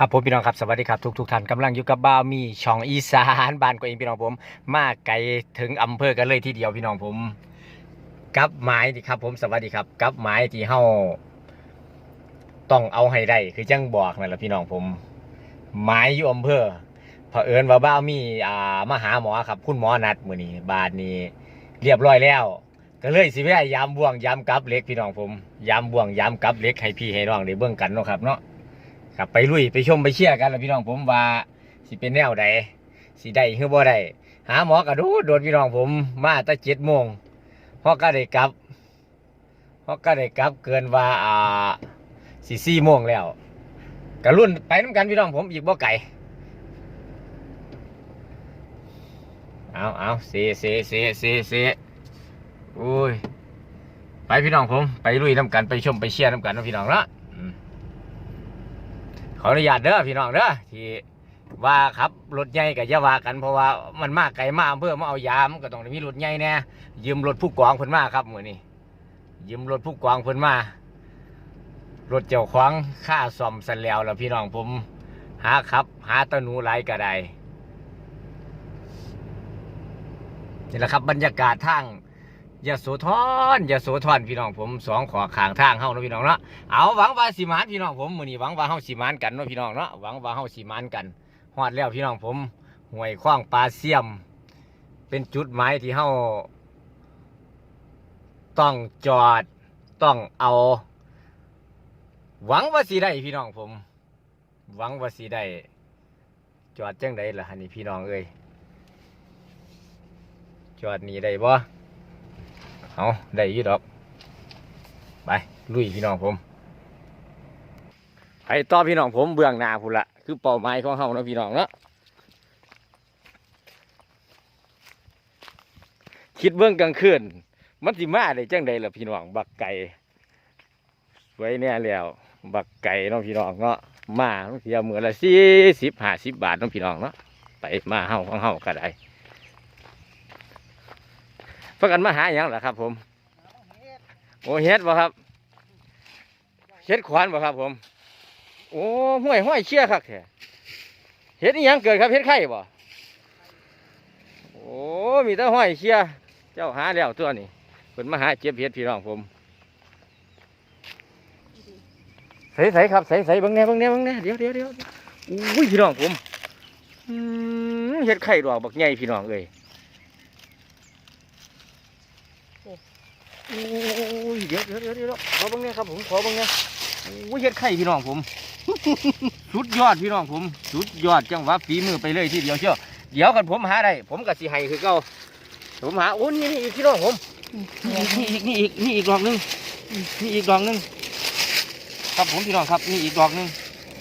ครับผมพี่น้องครับสวัสดีครับทุกทุกๆท่านกำลังอยู่กับบ้าวมีช่องอีสานบ้านก็เองพี่น้องผม มาไกลถึงอำเภอกันเลยทีเดียวพี่น้องผมกับไม้ที่ครับ ผมสวัสดีครับกับไม้ที่เฮาต้องเอาให้ได้คือจังบอกนั่นแหละพี่น้องผมไม้อยู่อำเภอเผอิญว่าบ้าวมีอ่ามาหาหมอครับ คุณหมอนัดมือนี้บาดนี้เรียบร้อยแล้ว ก็เลยสิพยายามบ่วงยามกับเล็กพี่น้องผมยามบ่วงยามกับเล็กให้พี่ให้น้องได้เบิ่งกันเนาะครับเนาะ ครับไปลุยไปชมไปเชียร์กันแล้วพี่น้องผมว่าสิเป็นแนวใดสิได้หรือบ่ได้หาหมอกระดูโดนพี่น้องผมมาตั้งเจ็ดโมงพอก็ได้กลับพอก็ได้กลับเกินว่าอ่าสี่สี่โมงแล้วกระรุ่นไปน้ำกันพี่น้องผมอีกบ่ไก่เอาเอาเสเสเสเสเสโอ้ยไปพี่น้องผม ไปลุยน้ำกันไปชมไปเชียร์น้ำกันนะพี่น้องเนาะ อืมขออนุญาตเด้อพี่น้องเด้อที่ว่าครับรถใหญ่กับยาว่ากันเพราะว่ามันมากไกลมากเพื่อมาเอายามก็ต้องมีรถใหญ่แน่ยืมรถผู้กองเพิ่นมาครับมือนี้ยืมรถผู้กองเพิ่นมารถเจ้าของค่าซ่อมสันแล้วล่ะพี่น้องผม หาครับ หาตะนูหลายก็ได้นี่แหละครับบรรยากาศทาง ยาโสธรยาโสธรพี่น้องผมสองขอขางทางเฮาเนาะพี่น้องเนาะเอาหวังว่าสิมานพี่น้องผมมือนี้หวังว่าเฮาสิมานกันเนาะพี่น้องเนาะหวังว่าเฮาสิมานกันฮอดแล้วพี่น้องผมห้วยคว้างปลาเสียม เป็นจุดหมายที่เฮาต้องจอดต้องเอา หวังว่าสิได้พี่น้องผม หวังว่าสิได้จอดจังไดล่ะฮันนี่พี่น้องเอ้ยจอดนี่ได้บ่ เอาได้ยู่ดอก ไป ลุยพี่น้องผม ไปต่อพี่น้องผมเบื้องหน้าพุ่นละคือเป้าหมายของเฮาเนาะพี่น้องเนาะคิดเบื้องกลางคืนมันสิมาได้จังใดล่ะพี่น้องบักไก่ไว้แน่แล้ว บักไก่เนาะพี่น้องเนาะมาเทียมือละสี่สิบห้าสิบบาทเนาะพี่น้องเนาะไปมาเฮาของเฮาก็ได้ พากันมาหาอย่างล่ะครับ ผมโอ้เฮ็ดบ่ครับเฮ็ดขวานบ่ครับ ผม โอ้ห้วยห้วยเชี่ยคักแท้เฮ็ดอีหยังเกิดครับเฮ็ดไข่บ่โอ้มีแต่ห้อยเชี่ยเจ้าหาแล้วตัวนี้เพิ่นมาหาเจ็บเฮ็ดพี่น้องผมใส่ใส่ครับใส่ใส่บิ่งแน่บิ่งแน่บิ่งแน่เดี๋ยวเดี๋ยวเดี๋ยวอุ้ยพี่น้องผมอืมเฮ็ดไข่ดอกบักใหญ่พี่น้องเอ้ย โอ้ยเดี๋ยวเดี๋ยวเดี๋ยวเดี๋ยวขอบังเนี่ยครับผมขอบังเนี่ยโอ้ยเฮ็ดไข่พี่น้องผม สุดยอดพี่น้องผม สุดยอดจังหวะฝีมือไปเลยทีเดียวเชียวเดี๋ยวกันผมหาได้ผมก็สิให้คือเก่าผมหาโอ้นี่นี่อีกพี่น้องผมนี่อีกนี่อีกนี่อีกดอกหนึงนี่อีกดอกหนึงครับผมพี่น้องครับนี่อีกดอกหนึง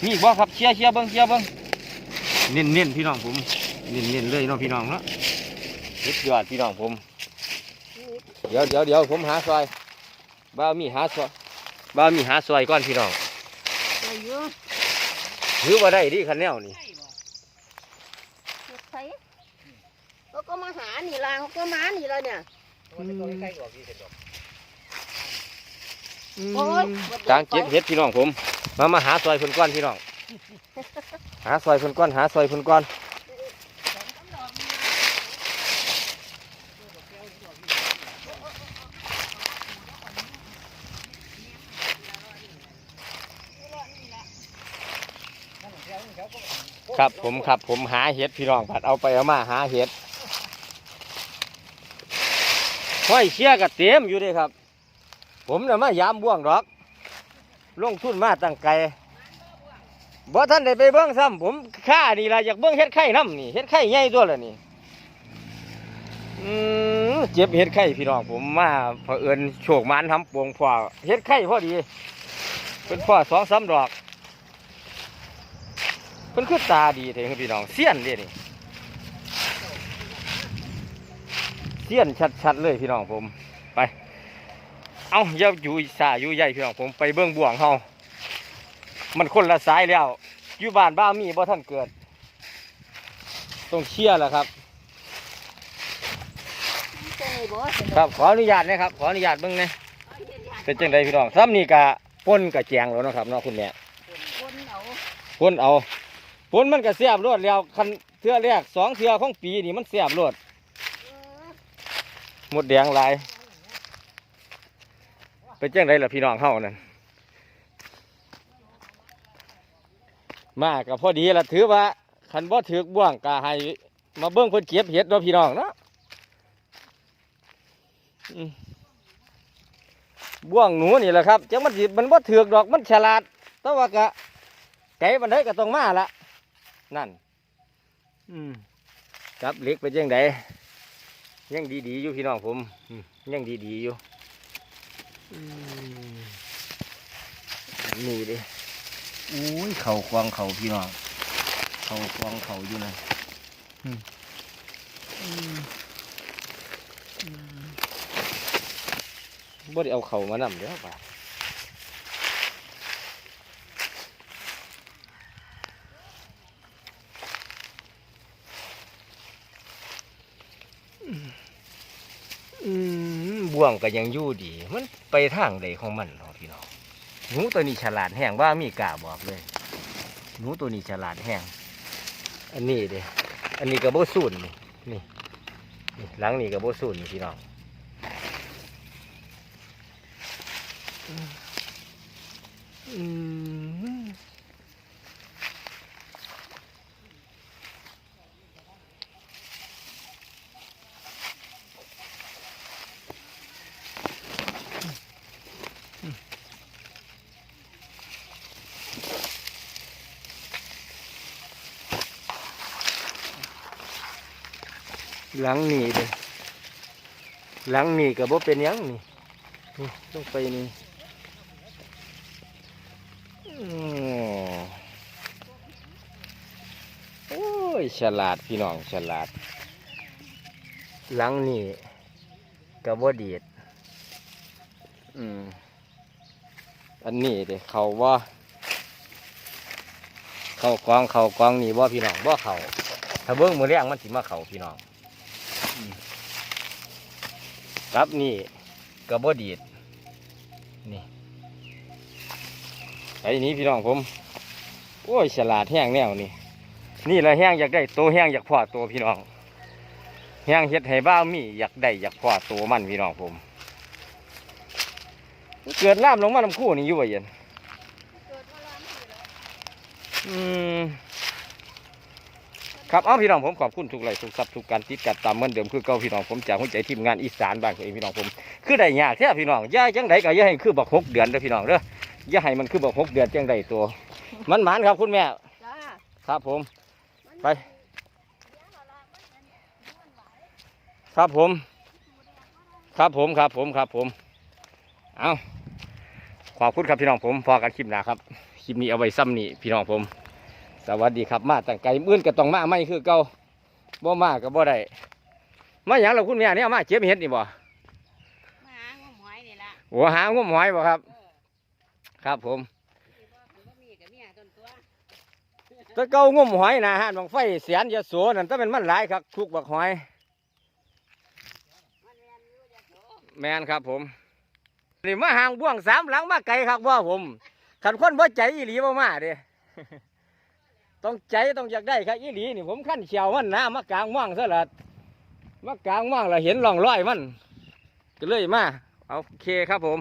นี่อีกบ่ครับเชียเชียเบิ้งเชียเบิ้งเน้นเน้นพี่น้องผมเน้นเน้นเลยเนาะพี่น้องเนาะสุดยอดพี่น้องผม เดี๋ยวเดี๋ยวเดี๋ยวผมหาซอยบ้าวมีหาซอยบ้าวมีหาซอยก่อนพี่น้องไปเยอะถือว่าได้ดิคันแนวนี่ใครเขาก็มาหานี่ละเขาก็มานี่ละเนี่ยโอ้ยกลางเก็บเห็ดพี่น้องผม มามาหาซอยเพิ่นก้อนพี่น้อง หาซอยเพิ่นก้อน หาซอยเพิ่นก้อน ครับผมครับผมหาเห็ดพี่น้องผัดเอาไปเอามาหาเห็ดห้อยเชี่ยกับเต็มอยู่ด้วยครับ ผมน่ะมายามบ่วงดอก ลงทุนมาตั้งไกลบ่ท่านได้ไปเบิ้งซ้ำผมค่านี่ละอยากเบิ้งเฮ็ดไข่น้ำนี่เฮ็ดไข่ใหญ่ตัวละนี่อเจ็บเฮ็ดไข่พี่น้องผมมาเผอิญโชคมันทำปวงพอเฮ็ดไข่พอดี เป็นพ่อสองสามดอก เป็นคือตาดีเถอะพี่น้องเสี้ยนเด้นี่เสี้ยนชัดๆเลยพี่น้องผมไป เอาอย่าอยู่สาอยู่ใหญ่พี่น้องผมไปเบื้องบ่วงเฮามันคนละสายแล้ว อยู่บ้านบ้ามีบ่ท่านเกิดต้องเชี่ยแหละครับครับขออนุญาตนะครับ ขออนุญาตเบิ่งนะเป็นจังไดพี่น้องซ้ำนี่กะป้นกะแจงแล้วนะครับเนาะคุณแม่คนเอา ปนเอาปนมันก็เสียบรวดแล้วคันเทือแรกสองเทือของปีนี่มันเสียบรวดหมดแดงหลายเป็นจังไดล่ะพี่น้องเฮานั่นมากับพอดีละถือว่าคันบ่ถือบ่วงก็ให้มาเบิ่งเพิ่นเก็บเห็ดเนาะพี่น้องเนาะบ่วงหนูนี่แหละครับจังมันสิมันบ่ถือดอกมันฉลาดแต่ว่าก็ไก่บันไดก็ต้องมาละ นั่น อืมกับเหล็กไปจังไดยังดีๆอยู่พี่น้องผมอืมยังดีๆอยู่อืมนี่ดิอุ้ยเข่าควางเข่าพี่น้องเข่าควางเข่าอยู่นะอืมอืมอืมบ่ได้เอาเข่ามานำเด้อป่า บ่วงก็ยังอยู่ดี มันไปทางใดของมันเนาะพี่น้องหนูตัวนี้ฉลาดแห้งว่ามีกาบอกเลยหนูตัวนี้ฉลาดแห้งอันนี้เด้อันนี้กับ่สูนนี่นี่นี่หลังนี่กับ่สูนนี่พี่น้องอืม หลังนี่เด้หลังนี่ก็บ่เป็นยังนี่นี่ต้องไปนี่โอ้ยฉลาดพี่น้องฉลาด หลังนี่ก็บ่ดีดอืมอันนี้เด้เขาว่าเขากองเขากองนี่บ่พี่น้องบ่าเขาถ้าเบิ้งมือแรงมันสิมาเขาพี่น้อง ครับนี่ก็บ่ดีดนี่ไอ้นี้พี่น้องผม โอ้ยฉลาดแห้งแนวนี่ นี่ละแห้งอยากได้โตแห้งอยากพอโตพี่น้องแห้งเฮ็ดให้บ้ามีอยากได้อยากพอโตมันพี่น้องผม เกิดน้ำลงมาน้ำคู่นี่อยู่บ่เย็นเกิดมาล้างนี่แล้วอืม ครับเอาพี่น้องผมขอบคุณทุกไลค์ทุกซับทุกการติดกัดตามเหมือนเดิมคือเก่าพี่น้องผมจากหัวใจทีมงานอีสานบ้านของเองพี่น้องผมคือได้ยากแท้พี่น้องอย่าจังไดก็อย่าให้คือบักหกเดือนเด้อพี่น้องเด้ออย่าให้มันคือบักหกเดือนจังไดตัว มันหมานครับคุณแม่จ้าครับผมมันไปครับผม ครับผมครับผมครับผมเอาขอบคุณครับพี่น้องผมพอกันคลิปหน้าครับคลิปนี้เอาไว้ซ้ำนี่พี่น้องผม สวัสดีครับมาตั้งไกลมื่นก็ต้องมาไม่คือเก่าบ่มาก็บ่ได้มาอย่างเราคุณแม่เนี่ยมาเจ็บเห็ดนี่บ่มาหางมหอยนี่ละหัวหางมหอยบ่ครับเออครับผมที่ว่าคันบ่มีก็มีต้นตัวแตะเก่างมหอยนะฮะบางไฟเสียนยะโสนั่นถ้าเป็นมันหลายครับทุกบักหอยมันเรียนอยู่เดี๋ยวโตแมนครับผมนี่มาหางบ่วงสามหลังมาไกลครับว่าผมขันคนบ่ใจอีหลีบ่มาเด้ ต้องใจต้องอยากได้ครับอีหลีนี่ผมขั้นเขียวมันนะมะกลางว่างซะละมะกลางว่างแล้วเห็นร่องรอยมันก็เลยมาเอาโอเคครับผม